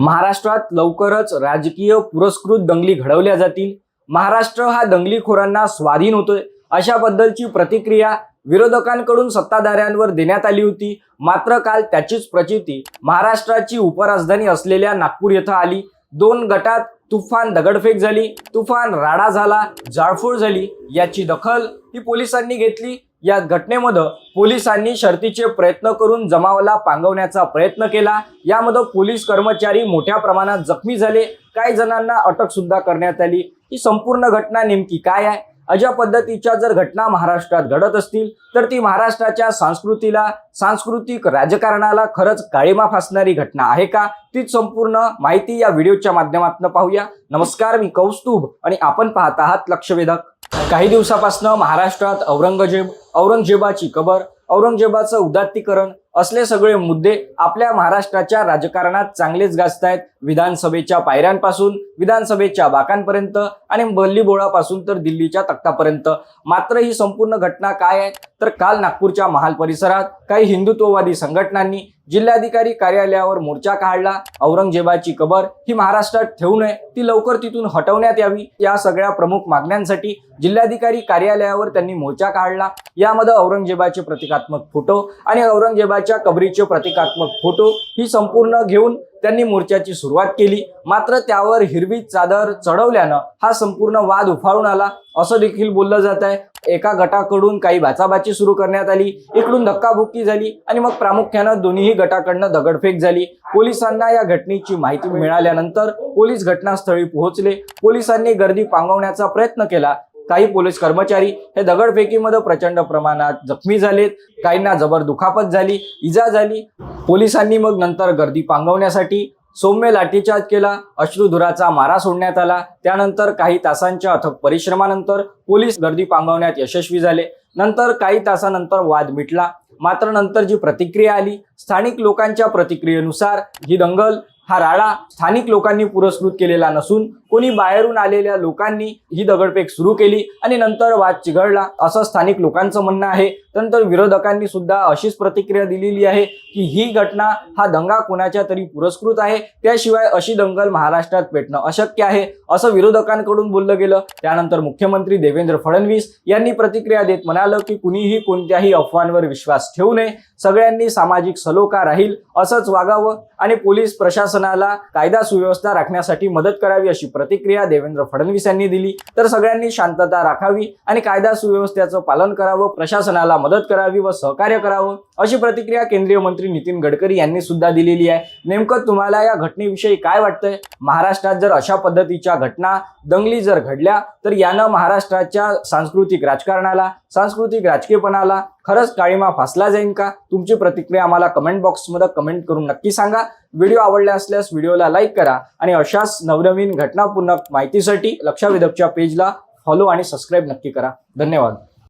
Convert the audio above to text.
महाराष्ट्रात लवकरच राजकीय पुरस्कृत दंगली घडवल्या जातील. महाराष्ट्र हा दंगलीखोरांना स्वाधीन होतोय. अशा बद्दलची प्रतिक्रिया विरोधकांकडून सत्ताधाऱ्यांवर देण्यात आली होती. मात्र काल त्याचीच प्रचिती महाराष्ट्राची उपराजधानी असलेल्या नागपूर येथे आली. दोन गटात तुफान दगडफेक झाली. तुफान राडा झाला जाळफोड झाली याची दखल ही पोलिसांनी घेतली. या घटनेमध्ये पोलिसांनी शर्तीचे प्रयत्न करून जमावाला पांगवण्याचा प्रयत्न केला. यामध्ये पोलीस कर्मचारी मोठ्या प्रमाणात जखमी झाले. काही जणांना अटक सुद्धा करण्यात आली. ही संपूर्ण घटना नेमकी काय आहे? अशा पद्धतीच्या जर घटना महाराष्ट्रात घडत असतील तर ती महाराष्ट्राच्या संस्कृतीला सांस्कृतिक राजकारणाला खरंच काळीमा फासणारी घटना आहे का? तीच संपूर्ण माहिती या व्हिडिओच्या माध्यमातून पाहूया. नमस्कार मी कौस्तुभ आणि आपण पाहत आहात लक्षवेधक. काही दिवसापासून महाराष्ट्रात औरंगजेब औरंगजेबाची कबर औरंगजेबाचं उदात्तीकरण असले सगळे मुद्दे आपल्या महाराष्ट्राच्या राजकारणात चांगलेच गाजत आहेत विधानसभेच्या पायऱ्यांपासून विधानसभेच्या बाकांपर्यंत आणि बल्लीबोळापासून तर दिल्लीच्या तख्तापर्यंत. मात्र ही संपूर्ण घटना काय आहे? तर काल नागपूरच्या महाल परिसरात काही हिंदुत्ववादी संघटनांनी जिल्हाधिकारी कार्यालयावर मोर्चा काढला. औरंगजेबाची कबर ही महाराष्ट्रात ठेवू नये ती लवकर तिथून हटवण्यात यावी या सगळ्या प्रमुख मागण्यांसाठी जिल्हाधिकारी कार्यालयावर त्यांनी मोर्चा काढला. यामध्ये औरंगजेबाचे प्रतिकात्मक फोटो आणि औरंगजेबा मोर्चाच्या कबरीचे प्रतिकात्मक फोटो ही संपूर्ण घेऊन त्यांनी मोर्चाची सुरुवात केली. मात्र त्यावर हिरवी चादर चढवल्यानं हा संपूर्ण वाद उफाळून आला. असं देखील बोललं जात आहे. एका गटाकडून काही बाचाबाची सुरू करण्यात आली. इकडून धक्काबुक्की झाली आणि मग प्रामुख्यानं दोन्ही गटाकडनं दगडफेक झाली. पोलिसांना या घटनेची माहिती मिळाल्यानंतर पोलीस घटनास्थळी पोहोचले. पोलिसांनी गर्दी पांगवण्याचा प्रयत्न केला. काही पोलीस कर्मचारी हे दगडफेकीमध्ये प्रचंड प्रमाणात जखमी झालेत. काहींना जबर दुखापत झाली इजा झाली. पोलिसांनी मग नंतर गर्दी पांगवण्यासाठी सौम्य लाठीचार्ज केला. अश्रुधुराचा मारा सोडण्यात आला. त्यानंतर काही तासांच्या अथक परिश्रमानंतर पोलीस गर्दी पांगवण्यात यशस्वी झाले. नंतर काही तासानंतर वाद मिटला. मात्र नंतर जी प्रतिक्रिया आली स्थानिक लोकांच्या प्रतिक्रियेनुसार ही दंगल हा राडा स्थानिक लोकांनी पुरस्कृत केलेला नसून कोणी बाहेरून आलेल्या लोकांनी ही दगडफेक सुरू केली आणि नंतर वाद चिघळला. असं स्थानिक लोकांचं म्हणणं आहे. नंतर विरोधकांनी सुद्धा अशीच प्रतिक्रिया दिलेली आहे की ही घटना हा दंगा कोणाच्या तरी पुरस्कृत आहे. त्याशिवाय अशी दंगल महाराष्ट्रात पेटणं अशक्य आहे असं विरोधकांकडून बोललं गेलं. त्यानंतर मुख्यमंत्री देवेंद्र फडणवीस यांनी प्रतिक्रिया देत म्हणालं की कुणीही कोणत्याही अफवांवर विश्वास ठेवू नये. सगळ्यांनी सामाजिक सलोखा राहील असंच वागावं आणि पोलीस प्रशासनाला कायदा सुव्यवस्था राखण्यासाठी मदत करावी अशी प्रतिक्रिया देवेंद्र फडणवीस यांनी दिली. तर सगळ्यांनी शांतता राखावी आणि कायदा सुव्यवस्थेचं पालन करावं प्रशासनाला मदत करावी व सहकार्य करावं अशी प्रतिक्रिया केंद्रीय मंत्री नितीन गडकरी यांनी सुद्धा दिलेली आहे. नेमकं तुम्हाला या घटनेविषयी काय वाटतंय? महाराष्ट्रात जर अशा पद्धतीच्या घटना दंगली जर घडल्या तर यानं महाराष्ट्राच्या सांस्कृतिक राजकारणाला सांस्कृतिक राजकीयपणाला खरंच काळीमा फासला जाईल का? तुमची प्रतिक्रिया आम्हाला कमेंट बॉक्समध्ये कमेंट करून नक्की सांगा. व्हिडिओ आवडला असल्यास व्हिडिओला लाईक करा आणि अशाच नवनवीन घटनापूर्ण माहितीसाठी लक्षावेधकच्या पेजला फॉलो आणि सबस्क्राईब नक्की करा. धन्यवाद.